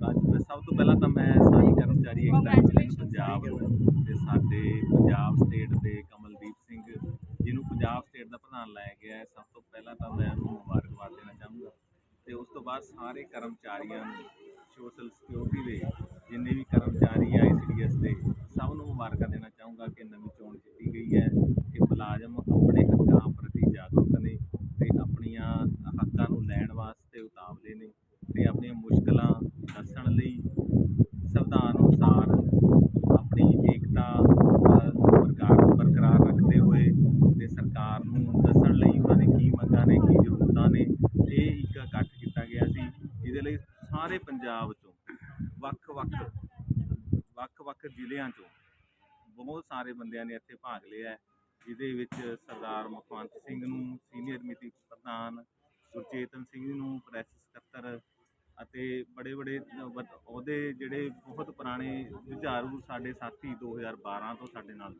ਰਾਜ ਸਭ ਤੋਂ ਪਹਿਲਾਂ ਤਾਂ ਮੈਂ ਸਾਰੀ ਕਰਮਚਾਰੀ ਏਕਤਾ ਐਕਸੀਲੈਂਸ ਪੰਜਾਬ ਤੇ ਸਾਡੇ ਪੰਜਾਬ ਸਟੇਟ ਦੇ ਕਮਲਦੀਪ ਸਿੰਘ ਜਿਹਨੂੰ ਪੰਜਾਬ ਸਟੇਟ ਦਾ ਪ੍ਰਧਾਨ ਲਾਇਆ ਗਿਆ ਹੈ। ਸਭ ਤੋਂ ਪਹਿਲਾਂ ਤਾਂ ਮੈਂ ਉਹਨੂੰ ਮੁਬਾਰਕਬਾਦ ਦੇਣਾ ਚਾਹੂੰਗਾ। ਤੇ ਉਸ ਤੋਂ ਬਾਅਦ ਸਾਰੇ ਕਰਮਚਾਰੀਆਂ ਨੂੰ ਸੋਸ਼ਲ ਸਿਕਿਉਰਿਟੀ ਦੇ ਜਿੰਨੇ ਵੀ ਕਰਮਚਾਰੀ ਆ ICDS ਦੇ ਸਭ ਨੂੰ ਮੁਬਾਰਕਾਂ ਦੇਣਾ ਚਾਹੂੰਗਾ ਕਿ ਨਵੀਂ ਚੋਣ ਕੀਤੀ ਗਈ ਹੈ। ਕਿ ਮੁਲਾਜ਼ਮ ਆਪਣੇ ਹੱਕਾਂ ਪ੍ਰਤੀ ਜਾਗਰੂਕ ਨੇ ਤੇ ਆਪਣੀਆਂ ਹੱਕਾਂ ਨੂੰ ਲੈਣ ਵਾਸਤੇ ਉਤਾਵਲੇ ਨੇ ਤੇ ਆਪਣੀਆਂ ਮੁਸ਼ਕਲਾਂ ਦੱਸਣ ਲਈ ਸੰਵਿਧਾਨ ਅਨੁਸਾਰ ਆਪਣੀ ਏਕਤਾ ਅ, ਬਰਕਰਾਰ ਬਰਕਰਾਰ ਰੱਖਦੇ ਹੋਏ ਤੇ ਸਰਕਾਰ ਨੂੰ ਦੱਸਣ ਲਈ ਉਹਨਾਂ ਦੇ ਕੀ ਮੰਗਾਂ ਨੇ, ਕੀ ਜ਼ਰੂਰਤਾਂ ਨੇ, ਇਹ ਇੱਕ ਇਕੱਠ ਕੀਤਾ ਗਿਆ ਸੀ। ਜਿਹਦੇ ਲਈ ਸਾਰੇ ਪੰਜਾਬ ਚੋਂ ਵੱਖ-ਵੱਖ ਵੱਖ-ਵੱਖ ਜ਼ਿਲ੍ਹਿਆਂ ਚੋਂ ਬਹੁਤ ਸਾਰੇ ਬੰਦਿਆਂ ਨੇ ਇੱਥੇ ਭਾਗ ਲਿਆ। ਜਿਹਦੇ ਵਿੱਚ ਸਰਦਾਰ ਮੁਖਵੰਤ ਸਿੰਘ ਨੂੰ, ਸੀਨੀਅਰ ਮੀਤੀ ਪ੍ਰਧਾਨ ਗੁਰਚੇਤਨ ਸਿੰਘ ਨੂੰ, ਪ੍ਰੈਸ ਸਕੱਤਰ ਅਤੇ ਬੜੇ ਬੜੇ ਉਹਦੇ ਜਿਹੜੇ ਬਹੁਤ ਪੁਰਾਣੇ, ਜੁਝਾਰੂ ਸਾਡੇ ਸਾਥੀ 2012 ਤੋਂ ਸਾਡੇ ਨਾਲ।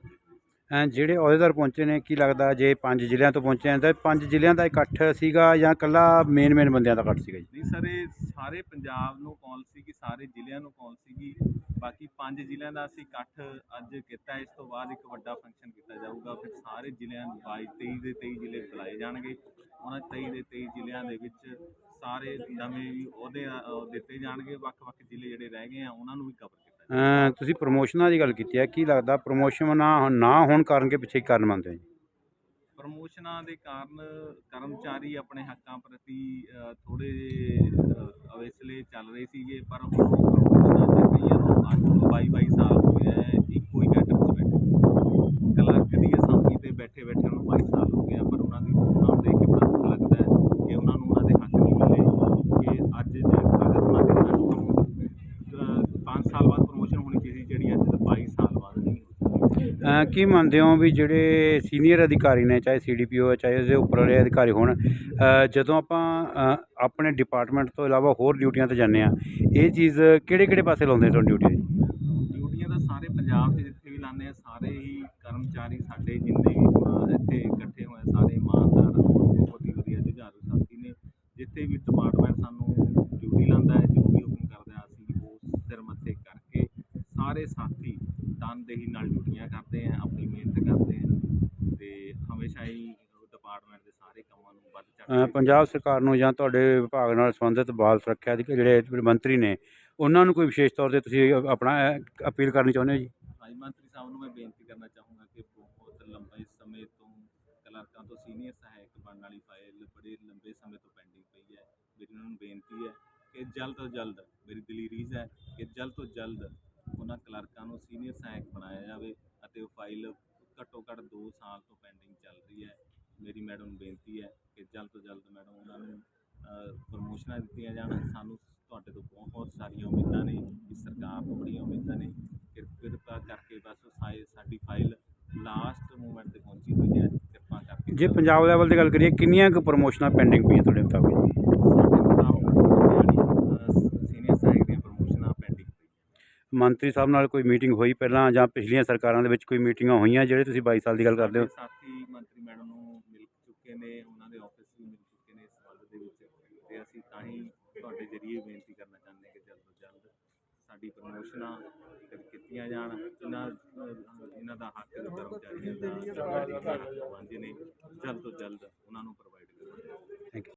ਜਿਹੜੇ ਅਹੁਦੇਦਾਰ ਪਹੁੰਚੇ ਨੇ, ਕੀ ਲੱਗਦਾ ਜੇ ਪੰਜ ਜ਼ਿਲ੍ਹਿਆਂ ਤੋਂ ਪਹੁੰਚੇ ਹਨ ਤਾਂ ਪੰਜ ਜ਼ਿਲ੍ਹਿਆਂ ਦਾ ਇਕੱਠ ਸੀਗਾ ਜਾਂ ਇਕੱਲਾ ਮੇਨ ਮੇਨ ਬੰਦਿਆਂ ਦਾ ਇਕੱਠ ਸੀਗਾ ਜੀ? ਨਹੀਂ ਸਰ, ਇਹ ਸਾਰੇ ਪੰਜਾਬ ਨੂੰ ਕਾਲ ਸੀਗੀ, ਸਾਰੇ ਜ਼ਿਲ੍ਹਿਆਂ ਨੂੰ ਕਾਲ ਸੀਗੀ। ਬਾਕੀ ਪੰਜ ਜ਼ਿਲ੍ਹਿਆਂ ਦਾ ਅਸੀਂ ਇਕੱਠ ਅੱਜ ਕੀਤਾ, ਇਸ ਤੋਂ ਬਾਅਦ ਇੱਕ ਵੱਡਾ ਫੰਕਸ਼ਨ ਕੀਤਾ ਜਾਊਗਾ। ਫਿਰ ਸਾਰੇ ਜ਼ਿਲ੍ਹਿਆਂ ਨੂੰ 22 23 ਦੇ 23 ਜ਼ਿਲ੍ਹੇ ਬੁਲਾਏ ਜਾਣਗੇ। ਉਹਨਾਂ 23 ਦੇ 23 ਜ਼ਿਲ੍ਹਿਆਂ ਦੇ ਵਿੱਚ ਸਾਰੇ ਨਵੇਂ ਵੀ ਅਹੁਦੇ ਦਿੱਤੇ ਜਾਣਗੇ। ਵੱਖ-ਵੱਖ ਜ਼ਿਲ੍ਹੇ ਜਿਹੜੇ ਰਹਿ ਗਏ ਆ, ਉਹਨਾਂ ਨੂੰ ਵੀ ਕਵਰ ਕੀਤਾ ਤੁਸੀਂ ਪ੍ਰਮੋਸ਼ਨਾਂ ਦੀ ਗੱਲ ਕੀਤੀ ਹੈ, ਕੀ ਲੱਗਦਾ ਪ੍ਰਮੋਸ਼ਨ ਨਾ ਨਾ ਹੋਣ ਕਾਰਨ ਕੇ ਪਿੱਛੇ ਕੀ ਕਾਰਨ ਮੰਨਦੇ ਹੋ ਜੀ? ਪ੍ਰਮੋਸ਼ਨਾਂ ਦੇ ਕਾਰਨ ਕਰਮਚਾਰੀ ਆਪਣੇ ਹੱਕਾਂ ਪ੍ਰਤੀ ਥੋੜੇ ਜਿਹੇ ਅਵੇਸਲੇ ਚੱਲ ਰਹੇ ਸੀਗੇ, ਪਰ ਹੁਣ ਪ੍ਰਮੋਸ਼ਨਾਂ ਚੱਲ ਰਹੀਆਂ ਨੂੰ। ਅੱਜ ਤੋਂ 22 22 ਸਾਲ ਹੋ ਗਏ ਹੈ, ਇੱਕੋ ਹੀ ਕੈਟਰ 'ਚ ਬੈਠੇ ਕਲਰਕ ਦੀ ਅਸਾਮੀ ਤੇ ਬੈਠੇ ਬੈਠੇ ਉਹਨੂੰ 22 ਸਾਲ ਹੋ ਗਏ ਆ ਪਰ ਉਹਨਾਂ ਦੀ ਉਹਨਾਂ ਨੂੰ ਦੇਖ ਕੇ ਬੜਾ ਦੁੱਖ ਲੱਗਦਾ ਹੈ ਕਿ ਉਹਨਾਂ ਨੂੰ ਉਹਨਾਂ ਦੇ ਹੱਕ ਨਹੀਂ ਮਿਲੇ ਕਿ ਅੱਜ ਜੇ ਅਗਰ ਉਹਨਾਂ ਦੇ ਅੱਜ ਤੋਂ 5 ਸਾਲ ਬਾਅਦ ਪ੍ਰਮੋਸ਼ਨ ਹੋਣੀ ਚਾਹੀਦੀ ਜਿਹੜੀ ਅੱਜ ਤੋਂ 22 ਸਾਲ ਬਾਅਦ ਨਹੀਂ ਹੋਈ ਅ, ਕੀ ਮੰਨਦੇ ਹੋ ਵੀ ਜਿਹੜੇ ਸੀਨੀਅਰ ਅਧਿਕਾਰੀ ਨੇ, ਚਾਹੇ ਸੀਡੀਪੀਓ ਹੈ ਚਾਹੇ ਉਹਦੇ ਉੱਪਰ ਵਾਲੇ ਅਧਿਕਾਰੀ ਹੋਣ ਜਦੋਂ ਆਪਾਂ ਆਪਣੇ ਡਿਪਾਰਟਮੈਂਟ ਤੋਂ ਇਲਾਵਾ ਹੋਰ ਡਿਊਟੀਆਂ ਤੇ ਜਾਂਦੇ ਆ ਇਹ ਚੀਜ਼ ਕਿਹੜੇ ਕਿਹੜੇ ਪਾਸੇ ਲਾਉਂਦੇ ਤੁਹਾਨੂੰ ਡਿਊਟੀ ਜੀ ਡਿਊਟੀਆਂ ਤਾਂ ਸਾਰੇ ਪੰਜਾਬ 'ਚ ਜਿੱਥੇ ਵੀ ਲਾਉਂਦੇ ਆ, ਸਾਰੇ ਹੀ ਕਰਮਚਾਰੀ ਸਾਡੇ ਜਿੰਨੇ ਵੀ ਇੱਥੇ ਇਕੱਠੇ ਹੋਏ ਸਾਰੇ ਇਮਾਨਦਾਰ, ਬਹੁਤ ਹੀ ਵਧੀਆ ਜੁਝਾਰੂ ਸਾਥੀ ਨੇ। ਜਿੱਥੇ ਵੀ ਡਿਪਾਰਟਮੈਂਟ ਸਾਨੂੰ ਡਿਊਟੀ ਲਾਉਂਦਾ ਹੈ, ਜੋ ਵੀ ਹੁਕਮ ਕਰਦਾ ਅਸੀਂ ਉਹ ਸਿਰ ਮੱਥੇ ਕਰਕੇ ਸਾਰੇ ਸਾਥੀ ਤਨਦੇਹੀ ਨਾਲ ਡਿਊਟੀਆਂ ਕਰਦੇ ਆ ਆਪਣੀ ਮਿਹਨਤ ਕਰਦੇ ਆ ਤੇ ਹਮੇਸ਼ਾ ਹੀ ਡਿਪਾਰਟਮੈਂਟ ਦੇ ਸਾਰੇ ਕੰਮਾਂ ਨੂੰ ਵੱਧ ਚੜ੍ਹ ਕੇ ਪੰਜਾਬ ਸਰਕਾਰ ਨੂੰ ਜਾਂ ਤੁਹਾਡੇ ਵਿਭਾਗ ਨਾਲ ਸੰਬੰਧਿਤ ਬਾਲ ਸੁਰੱਖਿਆ ਦੇ ਜਿਹੜੇ ਮੰਤਰੀ ਨੇ ਉਹਨਾਂ ਨੂੰ ਕੋਈ ਵਿਸ਼ੇਸ਼ ਤੌਰ ਤੇ ਤੁਸੀਂ ਆਪਣਾ ਅਪੀਲ ਕਰਨੀ ਚਾਹੁੰਦੇ ਹੋ ਜੀ? ਹਾਈ ਮੰਤਰੀ ਸਾਹਿਬ ਨੂੰ ਮੈਂ ਬੇਨਤੀ ਕਰਨਾ ਚਾਹੂੰਗਾ ਕਿ ਬਹੁਤ ਲੰਬੇ ਸਮੇਂ ਤੋਂ ਕਲਰਕਾਂ ਤੋਂ ਸੀਨੀਅਰ ਸਹਾਇਕ ਬਣਨ ਵਾਲੀ ਫਾਈਲ ਬੜੇ ਲੰਬੇ ਸਮੇਂ ਤੋਂ ਪੈਂਡਿੰਗ ਪਈ ਹੈ। ਮੇਰੀ ਉਹਨਾਂ ਨੂੰ ਬੇਨਤੀ ਹੈ ਕਿ ਜਲਦ ਤੋਂ ਜਲਦ ਮੇਰੀ ਦਿਲੀ ਰੀਜ਼ ਹੈ ਕਿ ਜਲਦ ਤੋਂ ਜਲਦ ਉਹਨਾਂ ਕਲਰਕਾਂ ਨੂੰ ਸੀਨੀਅਰ ਸਹਾਇਕ ਬਣਾਇਆ ਜਾਵੇ ਅਤੇ ਉਹ ਫਾਈਲ ਘੱਟੋ ਘੱਟ 2 ਸਾਲ ਤੋਂ ਪੈਂਡਿੰਗ ਚੱਲ ਰਹੀ ਹੈ। ਮੇਰੀ ਮੈਡਮ ਨੂੰ ਬੇਨਤੀ ਹੈ ਕਿ ਜਲਦ ਤੋਂ ਜਲਦ ਮੈਡਮ ਉਹਨਾਂ ਨੂੰ ਪ੍ਰਮੋਸ਼ਨਾਂ ਦਿੱਤੀਆਂ ਜਾਣ। ਸਾਨੂੰ ਤੁਹਾਡੇ ਤੋਂ ਬਹੁਤ ਸਾਰੀਆਂ ਉਮੀਦਾਂ ਨੇ ਇਸ ਸਰਕਾਰ ਤੋਂ ਬੜੀਆਂ ਉਮੀਦਾਂ ਨੇ। ਕਿਰ- ਕਿਰਪਾ ਕਰਕੇ ਬਸ ਸਾਈ ਸਾਡੀ ਫਾਈਲ ਲਾਸਟ ਮੂਮੈਂਟ ਤੇ ਪਹੁੰਚੀ ਹੋਈ ਹੈ। ਕਿਰਪਾ ਕਰਕੇ ਜੇ ਪੰਜਾਬ ਲੈਵਲ ਦੀ ਗੱਲ ਕਰੀਏ, ਕਿੰਨੀਆਂ ਕੁ ਪ੍ਰਮੋਸ਼ਨਾਂ ਪੈਂਡਿੰਗ ਪਈਆਂ ਤੁਹਾਡੇ ਮੁਤਾਬਕ ਜੀ ਸੀਨੀਅਰ ਸਹਾਇਕ ਦੀਆਂ ਪ੍ਰਮੋਸ਼ਨਾਂ ਪੈਂਡਿੰਗ ਪਈਆਂ ਮੰਤਰੀ ਸਾਹਿਬ ਨਾਲ ਕੋਈ ਮੀਟਿੰਗ ਹੋਈ ਪਹਿਲਾਂ ਜਾਂ ਪਿਛਲੀਆਂ ਸਰਕਾਰਾਂ ਦੇ ਵਿੱਚ ਕੋਈ ਮੀਟਿੰਗਾਂ ਹੋਈਆਂ ਜਿਹੜੇ ਤੁਸੀਂ 22 ਸਾਲ ਦੀ ਗੱਲ ਕਰਦੇ ਹੋ? ਸਾਥੀ ਮੰਤਰੀ ਮੈਡਮ ਨੂੰ ਮਿਲ ਚੁੱਕੇ ਨੇ ਉਹਨਾਂ ਦੇ ਆਫਿਸ ਵੀ ਮਿਲ ਚੁੱਕੇ ਨੇ ਇਸ ਸੰਬੰਧ ਦੇ ਵਿੱਚ। ਤੇ ਅਸੀਂ ਤਾਂ ਹੀ ਤੁਹਾਡੇ ਜਰੀਏ ਬੇਨਤੀ ਕਰਨਾ ਚਾਹੁੰਦੇ ਕਿ ਜਲਦ ਤੋਂ ਜਲਦ ਸਾਡੀ ਪ੍ਰਮੋਸ਼ਨਾਂ ਕੀਤੀਆਂ ਜਾਣ ਇਹਨਾਂ ਇਹਨਾਂ ਦਾ ਹੱਕ ਕਰਮਚਾਰੀਆਂ ਦਾ ਵਾਂਝੇ ਨੇ ਜਲਦ ਤੋਂ ਜਲਦ ਉਹਨਾਂ ਨੂੰ ਪ੍ਰੋਵਾਈਡ